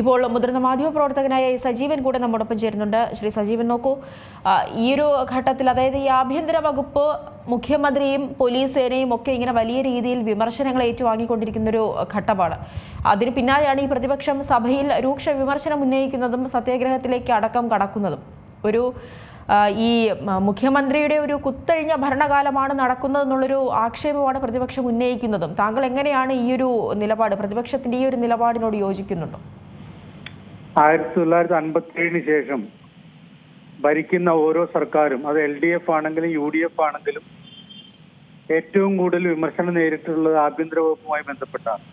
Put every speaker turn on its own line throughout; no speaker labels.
ഇപ്പോൾ മുതിർന്ന മാധ്യമപ്രവർത്തകനായ സജീവൻ കൂടെ നമ്മോടൊപ്പം ചേരുന്നുണ്ട്. ശ്രീ സജീവൻ നോക്കൂ ഈ ഒരു ഘട്ടത്തിൽ അതായത് ഈ ആഭ്യന്തര വകുപ്പ് മുഖ്യമന്ത്രിയും പോലീസ് സേനയും ഒക്കെ ഇങ്ങനെ വലിയ രീതിയിൽ വിമർശനങ്ങൾ ഏറ്റുവാങ്ങിക്കൊണ്ടിരിക്കുന്ന ഒരു ഘട്ടമാണ്. അതിന് പിന്നാലെയാണ് ഈ പ്രതിപക്ഷം സഭയിൽ രൂക്ഷ വിമർശനം ഉന്നയിക്കുന്നതും സത്യാഗ്രഹത്തിലേക്ക് അടക്കം കടക്കുന്നതും. ഒരു ഈ മുഖ്യമന്ത്രിയുടെ ഒരു കുത്തഴിഞ്ഞ ഭരണകാലമാണ് നടക്കുന്നതെന്നുള്ളൊരു ആക്ഷേപമാണ് പ്രതിപക്ഷം ഉന്നയിക്കുന്നതും. താങ്കൾ എങ്ങനെയാണ് ഈ ഒരു നിലപാട് പ്രതിപക്ഷത്തിന്റെ ഈ ഒരു നിലപാടിനോട് യോജിക്കുന്നുണ്ടോ?
ആയിരത്തി തൊള്ളായിരത്തി അൻപത്തി ഏഴിന് ശേഷം ഭരിക്കുന്ന ഓരോ സർക്കാരും അത് എൽ ഡി എഫ് ആണെങ്കിലും യു ഡി എഫ് ആണെങ്കിലും ഏറ്റവും കൂടുതൽ വിമർശനം നേരിട്ടുള്ളത് ആഭ്യന്തര വകുപ്പുമായി ബന്ധപ്പെട്ടാണ്.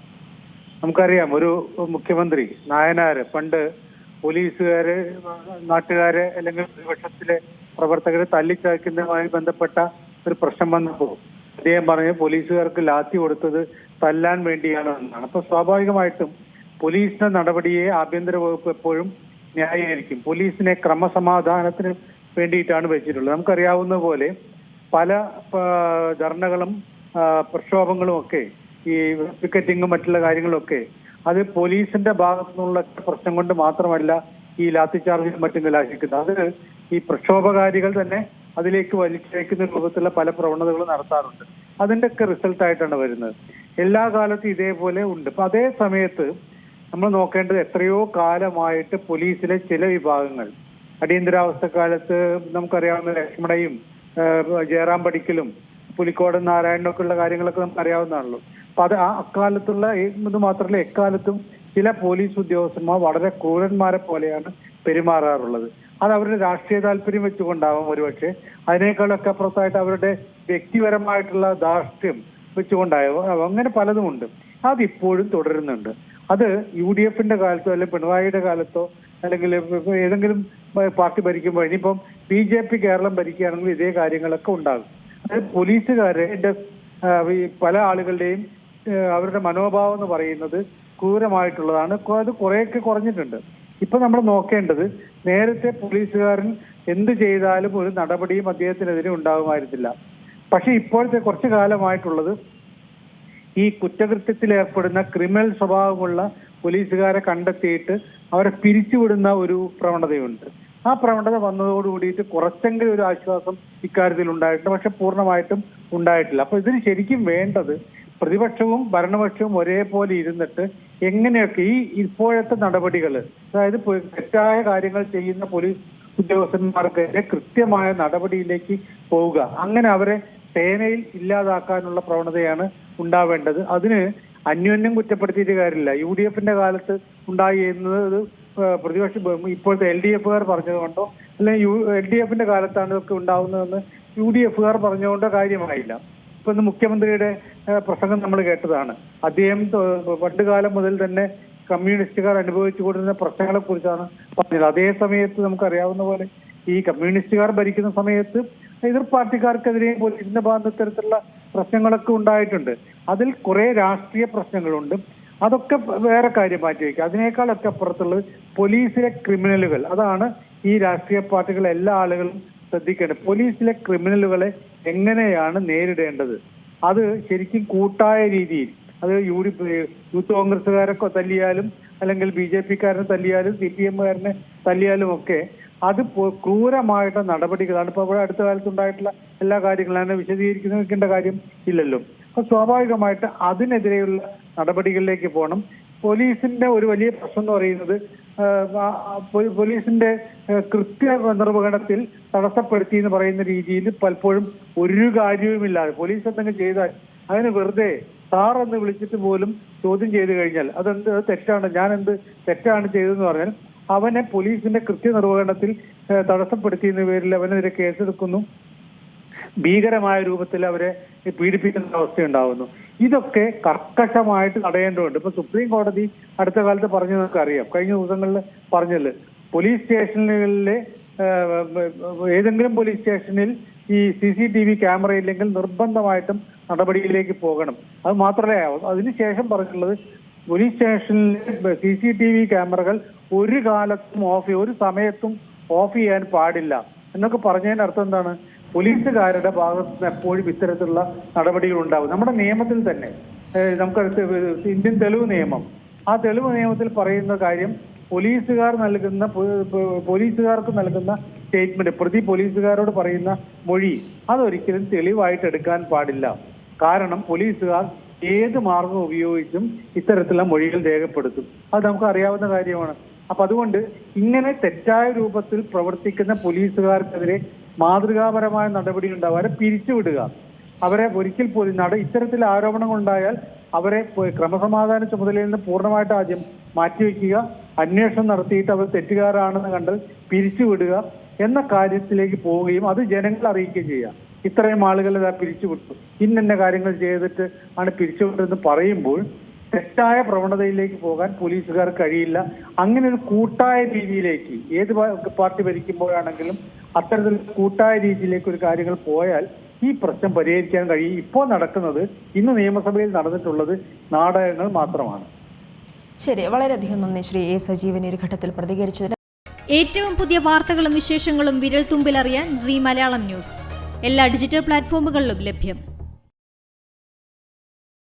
നമുക്കറിയാം ഒരു മുഖ്യമന്ത്രി നായനാര് പണ്ട് പോലീസുകാര് നാട്ടുകാരെ അല്ലെങ്കിൽ പ്രതിപക്ഷത്തിലെ പ്രവർത്തകരെ തല്ലിച്ചതയ്ക്കുന്നതുമായി ബന്ധപ്പെട്ട ഒരു പ്രശ്നം വന്നപ്പോൾ അദ്ദേഹം പറഞ്ഞു പോലീസുകാർക്ക് ലാത്തി കൊടുത്തത് തല്ലാൻ വേണ്ടിയാണ് എന്നാണ്. അപ്പൊ സ്വാഭാവികമായിട്ടും പോലീസിന്റെ നടപടിയെ ആഭ്യന്തര വകുപ്പ് എപ്പോഴും ന്യായീകരിക്കും. പോലീസിനെ ക്രമസമാധാനത്തിന് വേണ്ടിയിട്ടാണ് വെച്ചിട്ടുള്ളത്. നമുക്കറിയാവുന്ന പോലെ പല ധർണകളും പ്രക്ഷോഭങ്ങളും ഒക്കെ ഈ പിക്കറ്റിങ്ങും മറ്റുള്ള കാര്യങ്ങളൊക്കെ അത് പോലീസിന്റെ ഭാഗത്തു നിന്നുള്ള പ്രശ്നം കൊണ്ട് മാത്രമല്ല ഈ ലാത്തി മറ്റും കലാശിക്കുന്നത്. അത് ഈ പ്രക്ഷോഭകാരികൾ തന്നെ അതിലേക്ക് വലിച്ചയക്കുന്ന രൂപത്തിലുള്ള പല പ്രവണതകളും നടത്താറുണ്ട്. അതിന്റെ ഒക്കെ റിസൾട്ട് ആയിട്ടാണ് വരുന്നത്. എല്ലാ കാലത്തും ഇതേപോലെ ഉണ്ട്. അപ്പൊ അതേ സമയത്ത് നമ്മൾ നോക്കേണ്ടത് എത്രയോ കാലമായിട്ട് പോലീസിലെ ചില വിഭാഗങ്ങൾ. അടിയന്തരാവസ്ഥ കാലത്ത് നമുക്കറിയാവുന്ന ലക്ഷ്മണയും ജയറാം പടിക്കലും പുലിക്കോടൻ നാരായണനും ഒക്കെ ഉള്ള കാര്യങ്ങളൊക്കെ നമുക്ക് അറിയാവുന്നതാണല്ലോ അപ്പൊ അത് ആ അക്കാലത്തുള്ള ഇത് മാത്രമല്ല എക്കാലത്തും ചില പോലീസ് ഉദ്യോഗസ്ഥന്മാർ വളരെ ക്രൂരന്മാരെ പോലെയാണ് പെരുമാറാറുള്ളത്. അത് അവരുടെ രാഷ്ട്രീയ താല്പര്യം വെച്ചുകൊണ്ടാവാം ഒരുപക്ഷെ. അതിനേക്കാളൊക്കെ അപ്പുറത്തായിട്ട് അവരുടെ വ്യക്തിപരമായിട്ടുള്ള ധാർഷ്ട്യം വെച്ചുകൊണ്ടായോ അങ്ങനെ പലതുമുണ്ട്. അതിപ്പോഴും തുടരുന്നുണ്ട്. അത് യു ഡി എഫിന്റെ കാലത്തോ അല്ലെങ്കിൽ പിണറായിയുടെ കാലത്തോ അല്ലെങ്കിൽ ഏതെങ്കിലും പാർട്ടി ഭരിക്കുമ്പോൾ ഇനിയിപ്പം ബി ജെ പി കേരളം ഭരിക്കുകയാണെങ്കിൽ ഇതേ കാര്യങ്ങളൊക്കെ ഉണ്ടാകും. അതായത് പോലീസുകാരുടെ പല ആളുകളുടെയും അവരുടെ മനോഭാവം എന്ന് പറയുന്നത് ക്രൂരമായിട്ടുള്ളതാണ്. അത് കുറേയൊക്കെ കുറഞ്ഞിട്ടുണ്ട്. ഇപ്പൊ നമ്മൾ നോക്കേണ്ടത് നേരത്തെ പോലീസുകാരൻ എന്ത് ചെയ്താലും ഒരു നടപടിയും അദ്ദേഹത്തിനെതിരെ ഉണ്ടാകുമായിരുന്നില്ല. പക്ഷെ ഇപ്പോഴത്തെ കുറച്ചു കാലമായിട്ടുള്ളത് ഈ കുറ്റകൃത്യത്തിൽ ഏർപ്പെടുന്ന ക്രിമിനൽ സ്വഭാവമുള്ള പോലീസുകാരെ കണ്ടെത്തിയിട്ട് അവരെ പിരിച്ചുവിടുന്ന ഒരു പ്രവണതയുണ്ട്. ആ പ്രവണത വന്നതോടുകൂടിയിട്ട് കുറച്ചെങ്കിലും ഒരു ആശ്വാസം ഇക്കാര്യത്തിൽ ഉണ്ടായിട്ടുണ്ട്. പക്ഷെ പൂർണമായിട്ടും ഉണ്ടായിട്ടില്ല. അപ്പൊ ഇതിന് ശരിക്കും വേണ്ടത് പ്രതിപക്ഷവും ഭരണപക്ഷവും ഒരേപോലെ ഇരുന്നിട്ട് എങ്ങനെയൊക്കെ ഈ ഇപ്പോഴത്തെ നടപടികൾ അതായത് തെറ്റായ കാര്യങ്ങൾ ചെയ്യുന്ന പോലീസ് ഉദ്യോഗസ്ഥന്മാർക്കെതിരെ കൃത്യമായ നടപടിയിലേക്ക് പോവുക. അങ്ങനെ അവരെ സേനയിൽ ഇല്ലാതാക്കാനുള്ള പ്രവണതയാണ് ഉണ്ടാവേണ്ടത്. അതിന് അന്യോന്യം കുറ്റപ്പെടുത്തിയിട്ട് കാര്യമില്ല. യു ഡി എഫിന്റെ കാലത്ത് ഉണ്ടായി എന്നത് ഏഹ് പ്രതിപക്ഷ ഇപ്പോഴത്തെ എൽ ഡി എഫുകാർ പറഞ്ഞതുകൊണ്ടോ അല്ലെങ്കിൽ യു എൽ ഡി എഫിന്റെ കാലത്താണ് ഇതൊക്കെ ഉണ്ടാവുന്നതെന്ന് യു ഡി എഫുകാർ പറഞ്ഞുകൊണ്ടോ കാര്യമായില്ല. ഇപ്പൊ ഇന്ന് മുഖ്യമന്ത്രിയുടെ പ്രസംഗം നമ്മൾ കേട്ടതാണ്. അദ്ദേഹം പണ്ട് കാലം മുതൽ തന്നെ കമ്മ്യൂണിസ്റ്റുകാർ അനുഭവിച്ചു കൊണ്ടിരുന്ന പ്രശ്നങ്ങളെ കുറിച്ചാണ് പറഞ്ഞത്. അതേ സമയത്ത് നമുക്കറിയാവുന്ന പോലെ ഈ കമ്മ്യൂണിസ്റ്റുകാർ ഭരിക്കുന്ന സമയത്ത് എതിർ പാർട്ടിക്കാർക്കെതിരെയും പോലീസിന്റെ ഭാഗത്ത് ഇത്തരത്തിലുള്ള പ്രശ്നങ്ങളൊക്കെ ഉണ്ടായിട്ടുണ്ട്. അതിൽ കുറെ രാഷ്ട്രീയ പ്രശ്നങ്ങളുണ്ട്. അതൊക്കെ വേറെ കാര്യം മാറ്റി വയ്ക്കുക അതിനേക്കാളൊക്കെ അപ്പുറത്തുള്ളത് പോലീസിലെ ക്രിമിനലുകൾ. അതാണ് ഈ രാഷ്ട്രീയ പാർട്ടികൾ എല്ലാ ആളുകളും ശ്രദ്ധിക്കേണ്ടത്. പോലീസിലെ ക്രിമിനലുകളെ എങ്ങനെയാണ് നേരിടേണ്ടത്? അത് ശരിക്കും കൂട്ടായ രീതിയിൽ അത് യു ഡി യൂത്ത് കോൺഗ്രസ്സുകാരൊക്കെ തല്ലിയാലും അല്ലെങ്കിൽ ബി ജെ പിക്കാരനെ തല്ലിയാലും സി പി എമ്മുകാരനെ തല്ലിയാലും ഒക്കെ അത് ക്രൂരമായിട്ട് ക്രൂരമായിട്ടുള്ള നടപടികളാണ്. ഇപ്പൊ ഇവിടെ അടുത്ത കാലത്ത് ഉണ്ടായിട്ടുള്ള എല്ലാ കാര്യങ്ങളും അതിനെ കാര്യം ഇല്ലല്ലോ. അപ്പൊ സ്വാഭാവികമായിട്ട് അതിനെതിരെയുള്ള നടപടികളിലേക്ക് പോകണം. പോലീസിന്റെ ഒരു വലിയ പ്രശ്നം എന്ന് പറയുന്നത് പോലീസിന്റെ കൃത്യ നിർവഹണത്തിൽ തടസ്സപ്പെടുത്തി എന്ന് പറയുന്ന രീതിയിൽ പലപ്പോഴും ഒരു കാര്യവുമില്ലാതെ പോലീസ് എന്തെങ്കിലും ചെയ്താൽ അതിന് വെറുതെ സാർ എന്ന് വിളിച്ചിട്ട് പോലും ചോദ്യം ചെയ്തു കഴിഞ്ഞാൽ അതെന്ത് തെറ്റാണ് ഞാൻ എന്ത് തെറ്റാണ് ചെയ്തതെന്ന് പറഞ്ഞാൽ അവനെ പോലീസിന്റെ കൃത്യനിർവഹണത്തിൽ നിർവഹണത്തിൽ തടസ്സപ്പെടുത്തിയെന്ന പേരിൽ അവനെതിരെ കേസെടുക്കുന്നു. ഭീകരമായ രൂപത്തിൽ അവരെ പീഡിപ്പിക്കുന്ന അവസ്ഥയുണ്ടാവുന്നു. ഇതൊക്കെ കർക്കശമായിട്ട് തടയേണ്ടതുണ്ട് ഇപ്പൊ സുപ്രീം കോടതി അടുത്ത കാലത്ത് പറഞ്ഞു നമുക്ക് അറിയാം കഴിഞ്ഞ ദിവസങ്ങളിൽ പറഞ്ഞല്ലോ? പോലീസ് സ്റ്റേഷനുകളിലെ ഏതെങ്കിലും പോലീസ് സ്റ്റേഷനിൽ ഈ C C T V camera ഇല്ലെങ്കിൽ നിർബന്ധമായിട്ടും നടപടിയിലേക്ക് പോകണം. അത് മാത്രമല്ല അതിനുശേഷം പറഞ്ഞിട്ടുള്ളത് പോലീസ് സ്റ്റേഷനിൽ സി സി ടി വി ക്യാമറകൾ ഒരു കാലത്തും ഓഫ് ഒരു സമയത്തും ഓഫ് ചെയ്യാൻ പാടില്ല. എന്നൊക്കെ പറഞ്ഞതിന്റെ അർത്ഥം എന്താണ്? പോലീസുകാരുടെ ഭാഗത്ത് നിന്ന് എപ്പോഴും ഇത്തരത്തിലുള്ള നടപടികൾ ഉണ്ടാവും നമ്മുടെ നിയമത്തിൽ തന്നെ നമുക്ക് നമുക്കടുത്ത് ഇന്ത്യൻ തെളിവ് നിയമം. ആ തെളിവ് നിയമത്തിൽ പറയുന്ന കാര്യം പോലീസുകാർ നൽകുന്ന പോലീസുകാർക്ക് നൽകുന്ന സ്റ്റേറ്റ്മെന്റ് പ്രതി പോലീസുകാരോട് പറയുന്ന മൊഴി അതൊരിക്കലും തെളിവായിട്ട് എടുക്കാൻ പാടില്ല. കാരണം പോലീസുകാർ ഏത് മാർഗം ഉപയോഗിച്ചും ഇത്തരത്തിലുള്ള മൊഴികൾ രേഖപ്പെടുത്തും. അത് നമുക്ക് അറിയാവുന്ന കാര്യമാണ്. അപ്പൊ അതുകൊണ്ട് ഇങ്ങനെ തെറ്റായ രൂപത്തിൽ പ്രവർത്തിക്കുന്ന പോലീസുകാർക്കെതിരെ മാതൃകാപരമായ നടപടി ഉണ്ടാവുക അവരെ പിരിച്ചുവിടുക. അവരെ ഒരിക്കൽ പോലും നട ഇത്തരത്തിൽ ആരോപണങ്ങൾ ഉണ്ടായാൽ അവരെ ക്രമസമാധാന ചുമതലയിൽ നിന്ന് പൂർണമായിട്ട് ആദ്യം മാറ്റിവെക്കുക. അന്വേഷണം നടത്തിയിട്ട് അവർ തെറ്റുകാരാണെന്ന് കണ്ട് പിരിച്ചുവിടുക എന്ന കാര്യത്തിലേക്ക് പോവുകയും അത് ജനങ്ങളെ അറിയിക്കുകയും ചെയ്യുക. ഇത്രയും ആളുകൾ പിരിച്ചുവിട്ടു. ഇന്നിന്ന കാര്യങ്ങൾ ചെയ്തിട്ട് ആണ് പിരിച്ചുവിട്ടതെന്ന് പറയുമ്പോൾ തെറ്റായ പ്രവണതയിലേക്ക് പോകാൻ പോലീസുകാർ കഴിയില്ല. അങ്ങനെ ഒരു കൂട്ടായ രീതിയിലേക്ക് ഏത് പാർട്ടി ഭരിക്കുമ്പോഴാണെങ്കിലും അത്തരത്തിൽ കൂട്ടായ രീതിയിലേക്ക് ഒരു കാര്യങ്ങൾ പോയാൽ ഈ പ്രശ്നം പരിഹരിക്കാൻ കഴിയും. ഇപ്പോൾ നടക്കുന്നത് ഇന്ന് നിയമസഭയിൽ നടന്നിട്ടുള്ളത് നാടകങ്ങൾ മാത്രമാണ്.
ശരി വളരെയധികം നന്ദി ശ്രീ എ സജീവൻ ഒരു ഘട്ടത്തിൽ പ്രതികരിച്ചതിന്.
ഏറ്റവും പുതിയ വാർത്തകളും വിശേഷങ്ങളും വിരൽ തുമ്പിലറിയാൻ സി മലയാളം ന്യൂസ്. എല്ലാ ഡിജിറ്റൽ പ്ലാറ്റ്ഫോമുകളിലും ലഭ്യം.